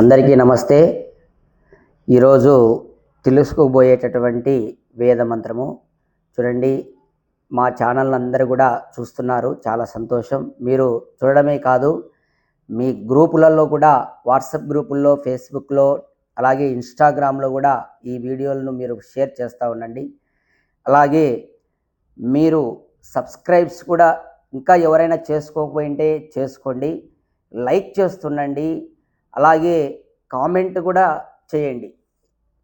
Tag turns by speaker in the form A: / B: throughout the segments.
A: అందరికీ నమస్తే. ఈరోజు తెలుసుకోబోయేటటువంటి వేద మంత్రము. చూడండి మా ఛానల్ అందరూ కూడా చూస్తున్నారు. చాలా సంతోషం. మీరు చూడడమే కాదు మీ గ్రూపులలో కూడా వాట్సాప్ గ్రూపుల్లో ఫేస్బుక్లో అలాగే ఇన్స్టాగ్రామ్లో కూడా ఈ వీడియోలను మీరు షేర్ చేస్తూ ఉండండి. అలాగే మీరు సబ్స్క్రైబ్స్ కూడా ఇంకా ఎవరైనా చేసుకోకపోయింటే చేసుకోండి. లైక్ చేస్తుండండి. అలాగే కామెంట్ కూడా చేయండి.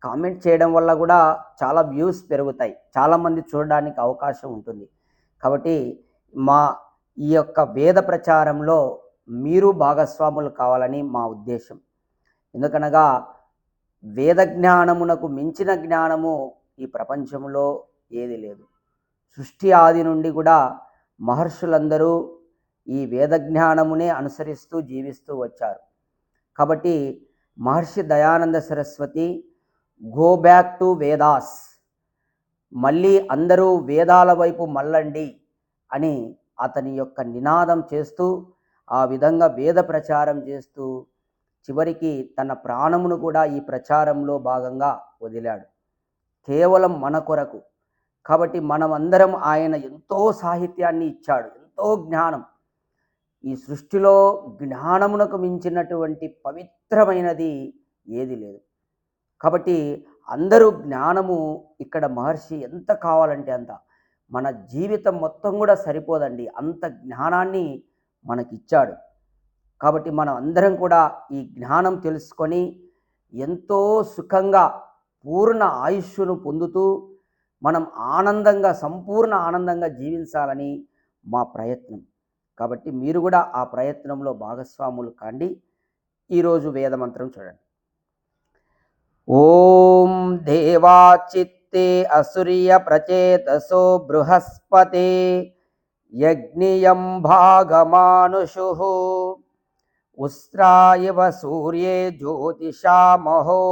A: కామెంట్ చేయడం వల్ల కూడా చాలా వ్యూస్ పెరుగుతాయి. చాలామంది చూడడానికి అవకాశం ఉంటుంది. కాబట్టి మా ఈ యొక్క వేద ప్రచారంలో మీరు భాగస్వాములు కావాలని మా ఉద్దేశం. ఎందుకనగా వేద జ్ఞానమునకు మించిన జ్ఞానము ఈ ప్రపంచంలో ఏది లేదు. సృష్టి ఆది నుండి కూడా మహర్షులందరూ ఈ వేద జ్ఞానమునే అనుసరిస్తూ జీవిస్తూ వచ్చారు. కాబట్టి Maharshi Dayananda Saraswati go back to Vedas మళ్ళీ అందరూ వేదాల వైపు మళ్ళండి అని అతని యొక్క నినాదం చేస్తూ ఆ విధంగా వేద ప్రచారం చేస్తూ చివరికి తన ప్రాణమును కూడా ఈ ప్రచారంలో భాగంగా వదిలాడు. కేవలం మన కొరకు. కాబట్టి మనమందరం ఆయన ఎంతో సాహిత్యాన్ని ఇచ్చాడు ఎంతో జ్ఞానం. ఈ సృష్టిలో జ్ఞానమునకు మించినటువంటి పవిత్రమైనది ఏది లేదు. కాబట్టి అందరూ జ్ఞానము ఇక్కడ మహర్షి ఎంత కావాలంటే అంత. మన జీవితం మొత్తం కూడా సరిపోదండి. అంత జ్ఞానాన్ని మనకిచ్చాడు. కాబట్టి మనం అందరం కూడా ఈ జ్ఞానం తెలుసుకొని ఎంతో సుఖంగా పూర్ణ ఆయుష్ను పొందుతూ మనం ఆనందంగా సంపూర్ణ ఆనందంగా జీవించాలని మా ప్రయత్నం. కాబట్టి మీరు కూడా ఆ ప్రయత్నంలో భాగస్వాములు కాండి. ఈరోజు వేదమంత్రం చూడండి. ఓం దేవాచిత్తే అసుర్య ప్రచేతసో బృహస్పతే యజ్ఞియం భాగమానుషు ఉస్రాయవ సూర్యే జ్యోతిషామహో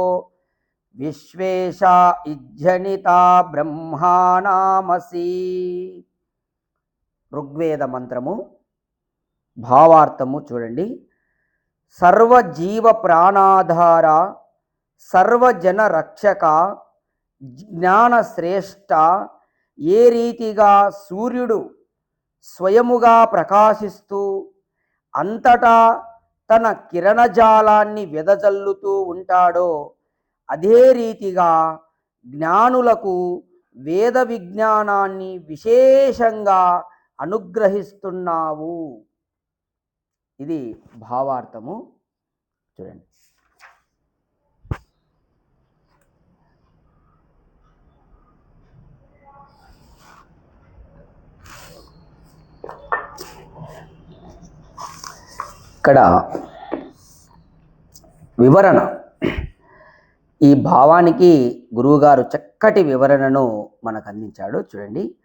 A: విశ్వేషా ఇజ్జనిత బ్రహ్మానామసి. ఋగ్వేద మంత్రము భావార్థము చూడండి. సర్వజీవ ప్రాణాధార సర్వజన రక్షక జ్ఞానశ్రేష్ట ఏ రీతిగా సూర్యుడు స్వయముగా ప్రకాశిస్తూ అంతటా తన కిరణజాలాన్ని వెదజల్లుతూ ఉంటాడో అదే రీతిగా జ్ఞానులకు వేద విజ్ఞానాన్ని విశేషంగా అనుగ్రహిస్తున్నావు. ఇది భావార్థము. చూడండి. ఇక్కడ వివరణ. ఈ భావానికి గురువుగారు చక్కటి వివరణను మనకు అందించాడు. చూడండి.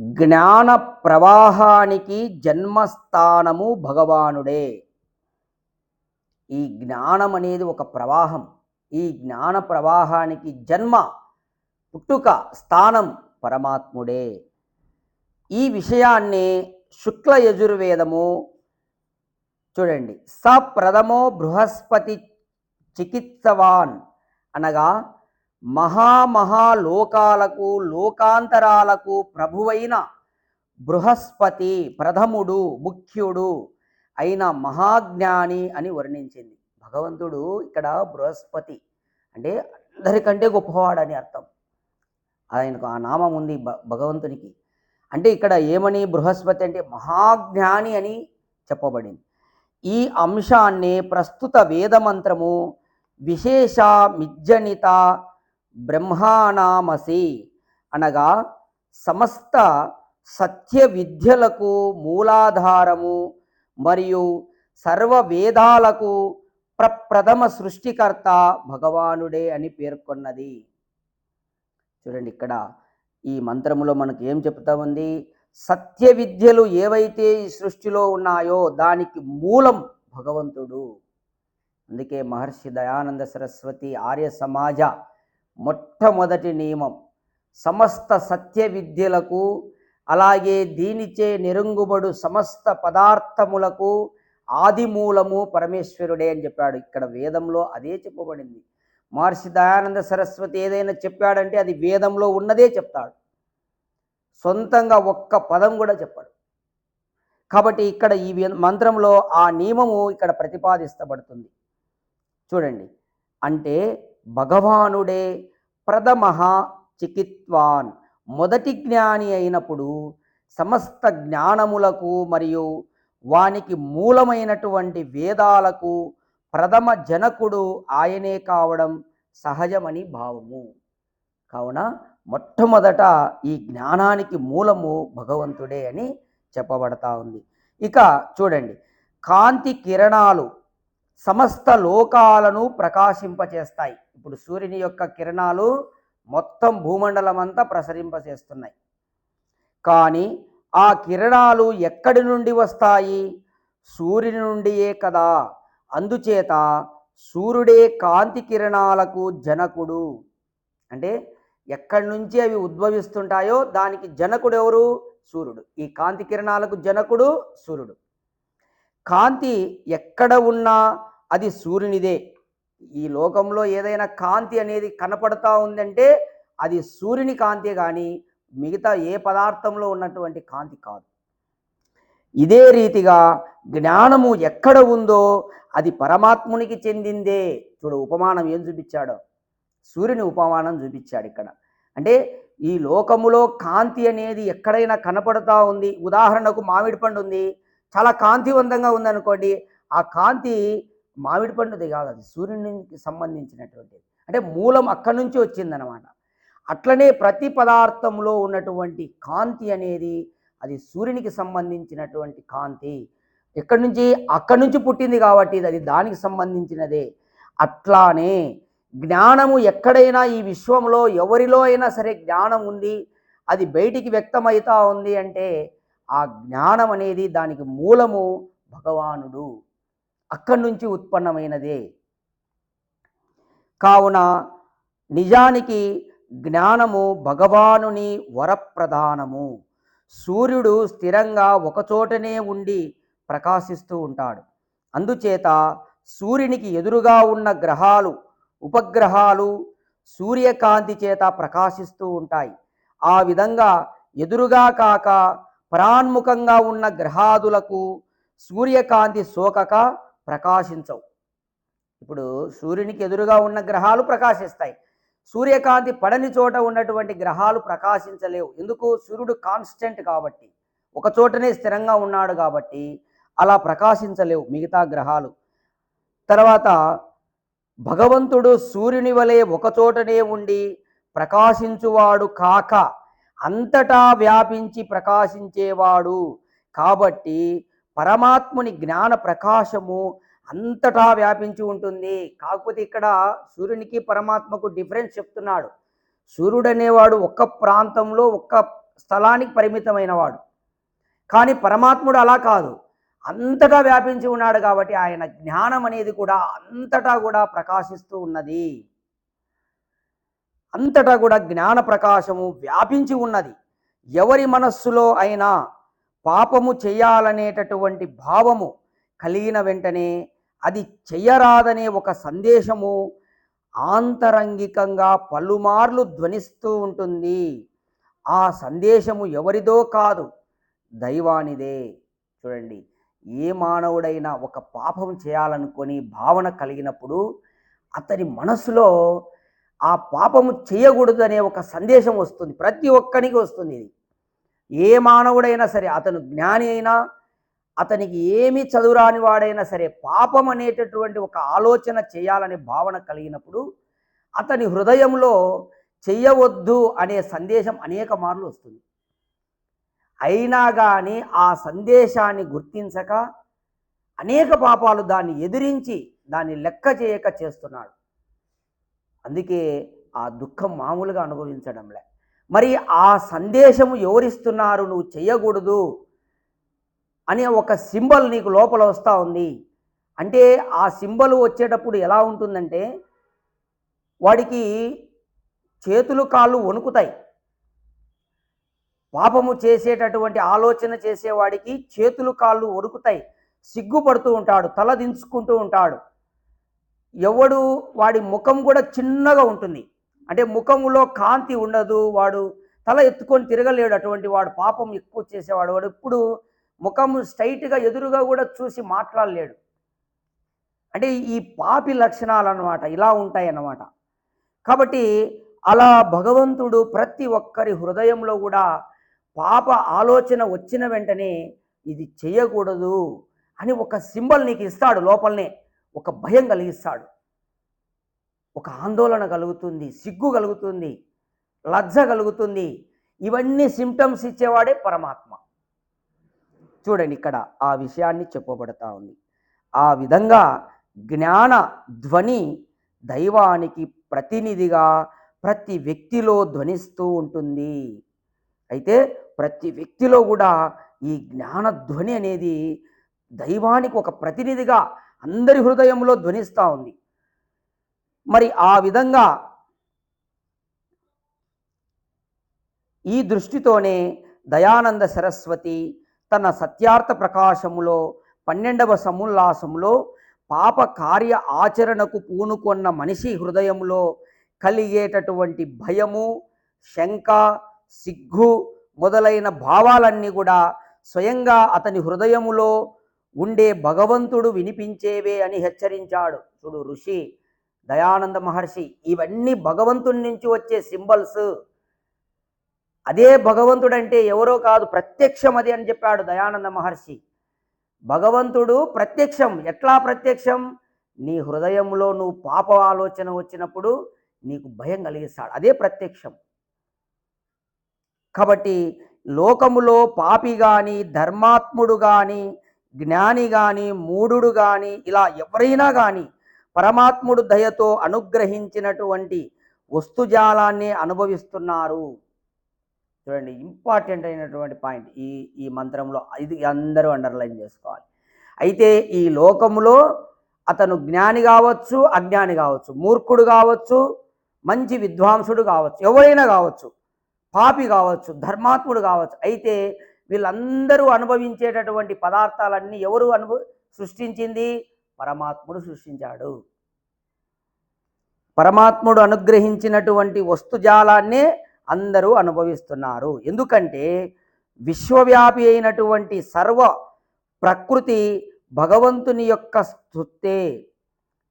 A: జ్ఞాన ప్రవాహానికి జన్మస్థానము భగవానుడే. ఈ జ్ఞానం అనేది ఒక ప్రవాహం. ఈ జ్ఞాన ప్రవాహానికి జన్మ పుట్టుక స్థానం పరమాత్ముడే. ఈ విషయాన్ని శుక్ల యజుర్వేదము చూడండి స ప్రథమో బృహస్పతి చికిత్సవాన్ అనగా మహామహాలోకాలకు లోకాంతరాలకు ప్రభువైన బృహస్పతి ప్రథముడు ముఖ్యుడు అయిన మహాజ్ఞాని అని వర్ణించింది. భగవంతుడు ఇక్కడ బృహస్పతి అంటే అందరికంటే గొప్పవాడని అర్థం. ఆయనకు ఆ నామం ఉంది భ- భగవంతునికి. అంటే ఇక్కడ ఏమని బృహస్పతి అంటే మహాజ్ఞాని అని చెప్పబడింది. ఈ అంశాన్ని ప్రస్తుత వేదమంత్రము విశేష మిజ్జనిత బ్రహ్మానామసి అనగా సమస్త సత్య విద్యలకు మూలాధారము మరియు సర్వ వేదాలకు ప్రప్రథమ సృష్టికర్త భగవానుడే అని పేర్కొన్నది. చూడండి ఇక్కడ ఈ మంత్రములో మనకు ఏం చెప్తా ఉంది? సత్య విద్యలు ఏవైతే ఈ సృష్టిలో ఉన్నాయో దానికి మూలం భగవంతుడు. అందుకే మహర్షి దయానంద సరస్వతి ఆర్య సమాజ మొట్టమొదటి నియమం. సమస్త సత్య విద్యలకు అలాగే దీనిచే నిరంగుబడు సమస్త పదార్థములకు ఆదిమూలము పరమేశ్వరుడే అని చెప్పాడు. ఇక్కడ వేదంలో అదే చెప్పబడింది. మహర్షి దయానంద సరస్వతి ఏదైనా చెప్పాడంటే అది వేదంలో ఉన్నదే చెప్తాడు. సొంతంగా ఒక్క పదం కూడా చెప్పాడు. కాబట్టి ఇక్కడ ఈ మంత్రంలో ఆ నియమము ఇక్కడ ప్రతిపాదిస్తబడుతుంది. చూడండి. అంటే భగవానుడే ప్రథమ చికిత్వాన్. మొదటి జ్ఞాని అయినప్పుడు సమస్త జ్ఞానములకు మరియు వానికి మూలమైనటువంటి వేదాలకు ప్రథమ జనకుడు ఆయనే కావడం సహజమని భావము. కావున మొట్టమొదట ఈ జ్ఞానానికి మూలము భగవంతుడే అని చెప్పబడతా ఉంది. ఇక చూడండి కాంతి కిరణాలు సమస్త లోకాలను ప్రకాశింపచేస్తాయి. ఇప్పుడు సూర్యుని యొక్క కిరణాలు మొత్తం భూమండలం అంతా ప్రసరింపచేస్తున్నాయి. కానీ ఆ కిరణాలు ఎక్కడి నుండి వస్తాయి? సూర్యుని నుండియే కదా. అందుచేత సూర్యుడే కాంతి కిరణాలకు జనకుడు. అంటే ఎక్కడి నుంచి అవి ఉద్భవిస్తుంటాయో దానికి జనకుడు ఎవరు సూర్యుడు. ఈ కాంతి కిరణాలకు జనకుడు సూర్యుడు. కాంతి ఎక్కడ ఉన్నా అది సూర్యునిదే. ఈ లోకంలో ఏదైనా కాంతి అనేది కనపడతా ఉందంటే అది సూర్యుని కాంతి కానీ మిగతా ఏ పదార్థంలో ఉన్నటువంటి కాంతి కాదు. ఇదే రీతిగా జ్ఞానము ఎక్కడ ఉందో అది పరమాత్మునికి చెందిందే. చూడు ఉపమానం ఏం చూపించాడో? సూర్యుని ఉపమానం చూపించాడు ఇక్కడ. అంటే ఈ లోకములో కాంతి అనేది ఎక్కడైనా కనపడతా ఉంది. ఉదాహరణకు మామిడి పండు ఉంది. చాలా కాంతివంతంగా ఉందనుకోండి ఆ కాంతి మామిడి పండుది కాదు అది సూర్యునికి సంబంధించినటువంటిది. అంటే మూలం అక్కడి నుంచి వచ్చిందనమాట. అట్లనే ప్రతి పదార్థంలో ఉన్నటువంటి కాంతి అనేది అది సూర్యునికి సంబంధించినటువంటి కాంతి. ఎక్కడి నుంచి? అక్కడి నుంచి పుట్టింది కాబట్టి ఇది అది దానికి సంబంధించినదే. అట్లానే జ్ఞానము ఎక్కడైనా ఈ విశ్వంలో ఎవరిలో అయినా సరే జ్ఞానం ఉంది అది బయటికి వ్యక్తమవుతా ఉంది అంటే ఆ జ్ఞానం అనేది దానికి మూలము భగవానుడు. అక్కడి నుంచి ఉత్పన్నమైనదే. కావున నిజానికి జ్ఞానము భగవానుని వరప్రధానము. సూర్యుడు స్థిరంగా ఒకచోటనే ఉండి ప్రకాశిస్తూ ఉంటాడు. అందుచేత సూర్యునికి ఎదురుగా ఉన్న గ్రహాలు ఉపగ్రహాలు సూర్యకాంతి చేత ప్రకాశిస్తూ ఉంటాయి. ఆ విధంగా ఎదురుగా కాక పరాన్ముఖంగా ఉన్న గ్రహాదులకు సూర్యకాంతి సోకక ప్రకాశించవు. ఇప్పుడు సూర్యునికి ఎదురుగా ఉన్న గ్రహాలు ప్రకాశిస్తాయి. సూర్యకాంతి పడని చోట ఉన్నటువంటి గ్రహాలు ప్రకాశించలేవు. ఎందుకు? సూర్యుడు కాన్స్టెంట్ కాబట్టి. ఒక చోటనే స్థిరంగా ఉన్నాడు కాబట్టి అలా ప్రకాశించలేవు మిగతా గ్రహాలు. తర్వాత భగవంతుడు సూర్యుని వలె ఒకచోటనే ఉండి ప్రకాశించువాడు కాక అంతటా వ్యాపించి ప్రకాశించేవాడు. కాబట్టి పరమాత్ముని జ్ఞాన ప్రకాశము అంతటా వ్యాపించి ఉంటుంది. కాకపోతే ఇక్కడ సూర్యునికి పరమాత్మకు డిఫరెన్స్ చెప్తున్నాడు. సూర్యుడు అనేవాడు ఒక్క ప్రాంతంలో ఒక్క స్థలానికి పరిమితమైనవాడు. కానీ పరమాత్ముడు అలా కాదు. అంతటా వ్యాపించి ఉన్నాడు కాబట్టి ఆయన జ్ఞానం అనేది కూడా అంతటా కూడా ప్రకాశిస్తూ ఉన్నది. అంతటా కూడా జ్ఞాన ప్రకాశము వ్యాపించి ఉన్నది. ఎవరి మనస్సులో అయినా పాపము చేయాలనేటటువంటి భావము కలిగిన వెంటనే అది చెయ్యరాదనే ఒక సందేశము ఆంతరంగికంగా పలుమార్లు ధ్వనిస్తూ ఉంటుంది. ఆ సందేశము ఎవరిదో కాదు దైవానిదే. చూడండి ఏ మానవుడైనా ఒక పాపం చేయాలనుకొని భావన కలిగినప్పుడు అతని మనసులో ఆ పాపము చేయకూడదు అనే ఒక సందేశం వస్తుంది. ప్రతి ఒక్కరికి వస్తుంది ఇది. ఏ మానవుడైనా సరే అతను జ్ఞాని అయినా అతనికి ఏమీ చదువురాని వాడైనా సరే పాపం అనేటటువంటి ఒక ఆలోచన చేయాలనే భావన కలిగినప్పుడు అతని హృదయంలో చెయ్యవద్దు అనే సందేశం అనేక మార్లు వస్తుంది. అయినా కానీ ఆ సందేశాన్ని గుర్తించక అనేక పాపాలు దాన్ని ఎదిరించి దాన్ని లెక్క చేయక చేస్తున్నాడు. అందుకే ఆ దుఃఖం మామూలుగా అనుభవించడంలే. మరి ఆ సందేశము ఎవరిస్తున్నారు నువ్వు చేయకూడదు అనే ఒక సింబల్ నీకు లోపల వస్తూ ఉంది. అంటే ఆ సింబల్ వచ్చేటప్పుడు ఎలా ఉంటుందంటే వాడికి చేతులు కాళ్ళు వణుకుతాయి. పాపము చేసేటటువంటి ఆలోచన చేసేవాడికి చేతులు కాళ్ళు వణుకుతాయి. సిగ్గుపడుతూ ఉంటాడు తల దించుకుంటూ ఉంటాడు. ఎవడు వాడి ముఖం కూడా చిన్నగా ఉంటుంది. అంటే ముఖంలో కాంతి ఉండదు వాడు తల ఎత్తుకొని తిరగలేడు అటువంటి వాడు పాపం ఎక్కువ చేసేవాడు. వాడు ఎప్పుడు ముఖం స్ట్రైట్గా ఎదురుగా కూడా చూసి మాట్లాడలేడు. అంటే ఈ పాపి లక్షణాలు అన్నమాట ఇలా ఉంటాయి అన్నమాట కాబట్టి అలా భగవంతుడు ప్రతి ఒక్కరి హృదయంలో కూడా పాప ఆలోచన వచ్చిన వెంటనే ఇది చేయకూడదు అని ఒక సింబల్ నీకు ఇస్తాడు లోపలనే. ఒక భయం కలిగిస్తాడు. ఒక ఆందోళన కలుగుతుంది సిగ్గు కలుగుతుంది లజ్జ కలుగుతుంది. ఇవన్నీ సిమ్టమ్స్ ఇచ్చేవాడే పరమాత్మ. చూడండి ఇక్కడ ఆ విషయాన్ని చెప్పబడతా ఉంది. ఆ విధంగా జ్ఞాన ధ్వని దైవానికి ప్రతినిధిగా ప్రతి వ్యక్తిలో ధ్వనిస్తూ ఉంటుంది. అయితే ప్రతి వ్యక్తిలో కూడా ఈ జ్ఞాన ధ్వని అనేది దైవానికి ఒక ప్రతినిధిగా అందరి హృదయంలో ధ్వనిస్తూ ఉంది. మరి ఆ విధంగా ఈ దృష్టితోనే దయానంద సరస్వతి తన సత్యార్థ ప్రకాశములో పన్నెండవ సముల్లాసములో పాప కార్య ఆచరణకు పూనుకొన్న మనిషి హృదయంలో కలిగేటటువంటి భయము శంక సిగ్గు మొదలైన భావాలన్నీ కూడా స్వయంగా అతని హృదయములో ఉండే భగవంతుడు వినిపించేవే అని హెచ్చరించాడు. చూడు ఋషి దయానంద మహర్షి ఇవన్నీ భగవంతుడి నుంచి వచ్చే సింబల్స్. అదే భగవంతుడు అంటే ఎవరో కాదు ప్రత్యక్షం అది అని చెప్పాడు దయానంద మహర్షి. భగవంతుడు ప్రత్యక్షం. ఎట్లా ప్రత్యక్షం? నీ హృదయంలో నువ్వు పాప ఆలోచన వచ్చినప్పుడు నీకు భయం కలిగిస్తాడు. అదే ప్రత్యక్షం. కాబట్టి లోకములో పాపి కానీ ధర్మాత్ముడు కానీ జ్ఞాని కానీ మూఢుడు కానీ ఇలా ఎవరైనా కానీ పరమాత్ముడు దయతో అనుగ్రహించినటువంటి వస్తుజాలాన్ని అనుభవిస్తున్నారు. చూడండి ఇంపార్టెంట్ అయినటువంటి పాయింట్ ఈ ఈ మంత్రంలో ఇది అందరూ అండర్లైన్ చేసుకోవాలి. అయితే ఈ లోకములో అతను జ్ఞాని కావచ్చు అజ్ఞాని కావచ్చు మూర్ఖుడు కావచ్చు మంచి విద్వాంసుడు కావచ్చు ఎవరైనా కావచ్చు పాపి కావచ్చు ధర్మాత్ముడు కావచ్చు అయితే వీళ్ళందరూ అనుభవించేటటువంటి పదార్థాలన్నీ ఎవరు అనుభవ సృష్టించింది? పరమాత్ముడు సృష్టించాడు. పరమాత్ముడు అనుగ్రహించినటువంటి వస్తుజాలాన్నే అందరూ అనుభవిస్తున్నారు. ఎందుకంటే విశ్వవ్యాపి అయినటువంటి సర్వ ప్రకృతి భగవంతుని యొక్క స్థుతే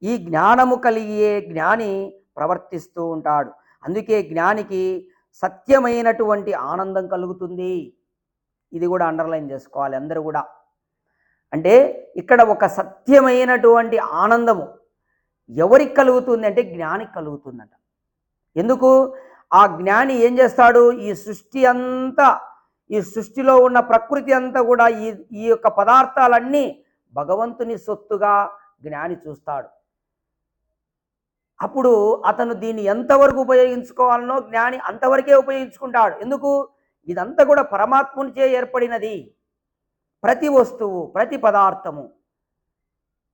A: ఈ జ్ఞానము కలిగే జ్ఞాని ప్రవర్తిస్తూ ఉంటాడు. అందుకే జ్ఞానికి సత్యమైనటువంటి ఆనందం కలుగుతుంది. ఇది కూడా అండర్లైన్ చేసుకోవాలి అందరూ కూడా. అంటే ఇక్కడ ఒక సత్యమైనటువంటి ఆనందము ఎవరికి కలుగుతుంది అంటే జ్ఞానికి కలుగుతుందంట. ఎందుకు? ఆ జ్ఞాని ఏం చేస్తాడు? ఈ సృష్టి అంతా ఈ సృష్టిలో ఉన్న ప్రకృతి అంతా కూడా ఈ ఈ యొక్క పదార్థాలన్నీ భగవంతుని సొత్తుగా జ్ఞాని చూస్తాడు. అప్పుడు అతను దీన్ని ఎంతవరకు ఉపయోగించుకోవాలనో జ్ఞాని అంతవరకే ఉపయోగించుకుంటాడు. ఎందుకు? ఇదంతా కూడా పరమాత్మునిచే ఏర్పడినది. ప్రతి వస్తువు ప్రతి పదార్థము.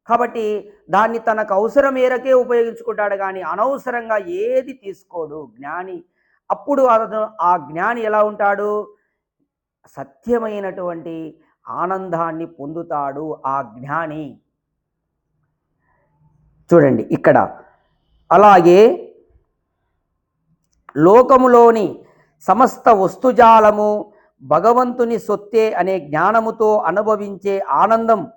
A: కాబట్టి దాన్ని తనకు అవసరం మేరకే ఉపయోగించుకుంటాడు కానీ అనవసరంగా ఏది తీసుకోడు జ్ఞాని. అప్పుడు అతను ఆ జ్ఞాని ఎలా ఉంటాడు? సత్యమైనటువంటి ఆనందాన్ని పొందుతాడు ఆ జ్ఞాని. చూడండి ఇక్కడ. అలాగే లోకములోని సమస్త వస్తుజాలము భగవంతుని సొత్తే అనే జ్ఞానముతో అనుభవించే ఆనందం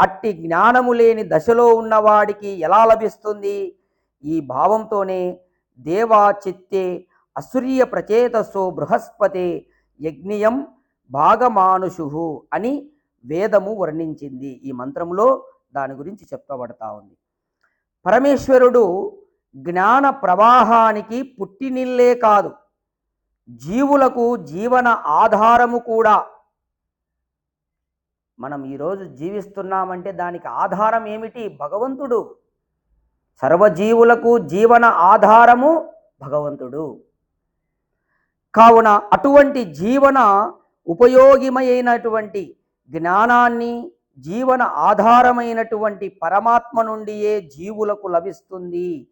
A: అట్టి జ్ఞానము లేని దశలో ఉన్నవాడికి ఎలా లభిస్తుంది? ఈ భావంతోనే దేవా చిత్తే అసూర్య ప్రచేతసో బృహస్పతే యజ్ఞయం భాగమానుషు అని వేదము వర్ణించింది. ఈ మంత్రంలో దాని గురించి చెప్పబడతా ఉంది. పరమేశ్వరుడు జ్ఞాన ప్రవాహానికి పుట్టినిల్లే కాదు. జీవులకు జీవన ఆధారము కూడా. మనం ఈరోజు జీవిస్తున్నామంటే దానికి ఆధారం ఏమిటి? భగవంతుడు. సర్వజీవులకు జీవన ఆధారము భగవంతుడు. కావున అటువంటి జీవన ఉపయోగిమైనటువంటి జ్ఞానాన్ని జీవన ఆధారమైనటువంటి పరమాత్మ నుండియే జీవులకు లభిస్తుంది.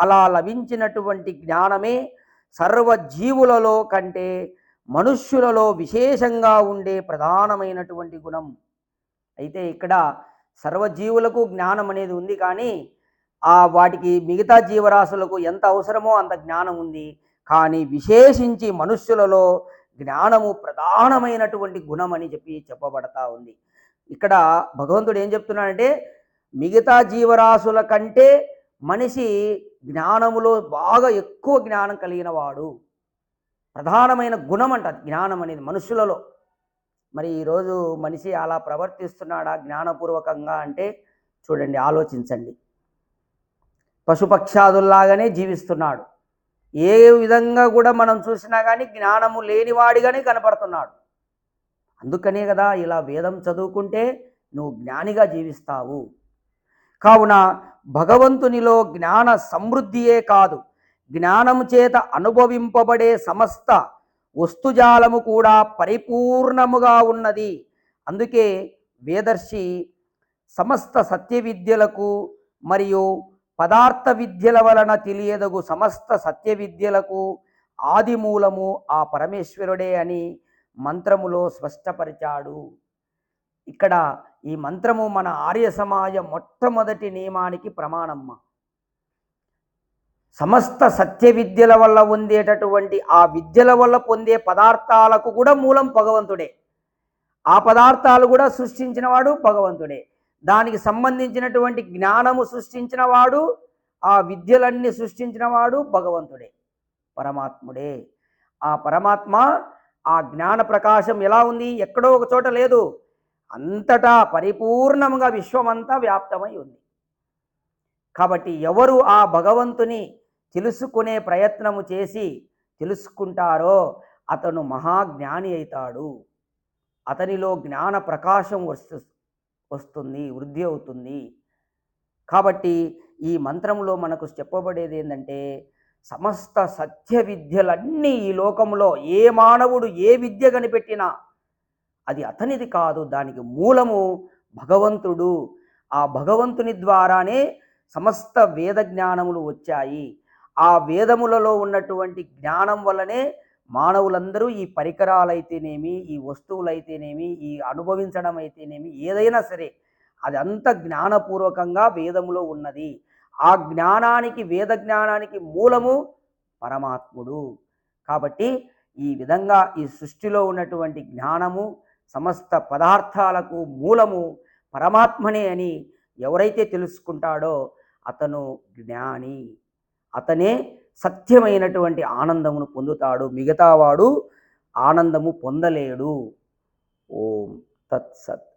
A: అలా లభించినటువంటి జ్ఞానమే సర్వజీవులలో కంటే మనుష్యులలో విశేషంగా ఉండే ప్రధానమైనటువంటి గుణం. అయితే ఇక్కడ సర్వజీవులకు జ్ఞానం అనేది ఉంది కానీ ఆ వాటికి మిగతా జీవరాశులకు ఎంత అవసరమో అంత జ్ఞానం ఉంది. కానీ విశేషించి మనుష్యులలో జ్ఞానము ప్రధానమైనటువంటి గుణం అని చెప్పి చెప్పబడతా ఉంది. ఇక్కడ భగవంతుడు ఏం చెప్తున్నాడంటే మిగతా జీవరాశుల కంటే మనిషి జ్ఞానములో బాగా ఎక్కువ జ్ఞానం కలిగిన వాడు ప్రధానమైన గుణం అంట జ్ఞానం అనేది మనుషులలో. మరి ఈరోజు మనిషి అలా ప్రవర్తిస్తున్నాడా జ్ఞానపూర్వకంగా అంటే చూడండి ఆలోచించండి. పశుపక్షాదుల్లాగానే జీవిస్తున్నాడు. ఏ విధంగా కూడా మనం చూసినా కానీ జ్ఞానము లేనివాడిగానే కనపడుతున్నాడు. అందుకనే కదా ఇలా వేదం చదువుకుంటే నువ్వు జ్ఞానిగా జీవిస్తావు. కావున భగవంతునిలో జ్ఞాన సమృద్ధియే కాదు. జ్ఞానము చేత అనుభవింపబడే సమస్త వస్తుజాలము కూడా పరిపూర్ణముగా ఉన్నది. అందుకే వేదర్శి సమస్త సత్య విద్యలకు మరియు పదార్థ విద్యల వలన తెలియదగు సమస్త సత్య విద్యలకు ఆదిమూలము ఆ పరమేశ్వరుడే అని మంత్రములో స్పష్టపరిచాడు. ఇక్కడ ఈ మంత్రము మన ఆర్య సమాజ మొట్టమొదటి నియమానికి ప్రమాణమ్మ. సమస్త సత్య విద్యల వల్ల పొందేటటువంటి ఆ విద్యల వల్ల పొందే పదార్థాలకు కూడా మూలం భగవంతుడే. ఆ పదార్థాలు కూడా సృష్టించినవాడు భగవంతుడే. దానికి సంబంధించినటువంటి జ్ఞానము సృష్టించినవాడు ఆ విద్యలన్నీ సృష్టించినవాడు భగవంతుడే పరమాత్ముడే. ఆ పరమాత్మ ఆ జ్ఞాన ప్రకాశం ఎలా ఉంది? ఎక్కడో ఒక చోట లేదు. అంతటా పరిపూర్ణంగా విశ్వమంతా వ్యాప్తమై ఉంది. కాబట్టి ఎవరు ఆ భగవంతుని తెలుసుకునే ప్రయత్నము చేసి తెలుసుకుంటారో అతను మహాజ్ఞాని అవుతాడు అతనిలో జ్ఞాన ప్రకాశం వస్తు వస్తుంది వృద్ధి అవుతుంది. కాబట్టి ఈ మంత్రంలో మనకు చెప్పబడేది ఏంటంటే సమస్త సత్య విద్యలన్నీ ఈ లోకంలో ఏ మానవుడు ఏ విద్య కనిపెట్టినా అది అతనిది కాదు దానికి మూలము భగవంతుడు. ఆ భగవంతుని ద్వారానే సమస్త వేద జ్ఞానములు వచ్చాయి. ఆ వేదములలో ఉన్నటువంటి జ్ఞానం వల్లనే మానవులందరూ ఈ పరికరాలైతేనేమి ఈ వస్తువులైతేనేమి ఈ అనుభవించడం అయితేనేమి ఏదైనా సరే అది అంత జ్ఞానపూర్వకంగా వేదములో ఉన్నది. ఆ జ్ఞానానికి వేద జ్ఞానానికి మూలము పరమాత్ముడు. కాబట్టి ఈ విధంగా ఈ సృష్టిలో ఉన్నటువంటి జ్ఞానము సమస్త పదార్థాలకు మూలము పరమాత్మనే అని ఎవరైతే తెలుసుకుంటాడో అతను జ్ఞాని. అతనే సత్యమైనటువంటి ఆనందమును పొందుతాడు. మిగతావాడు ఆనందము పొందలేడు. ఓం తత్సత్.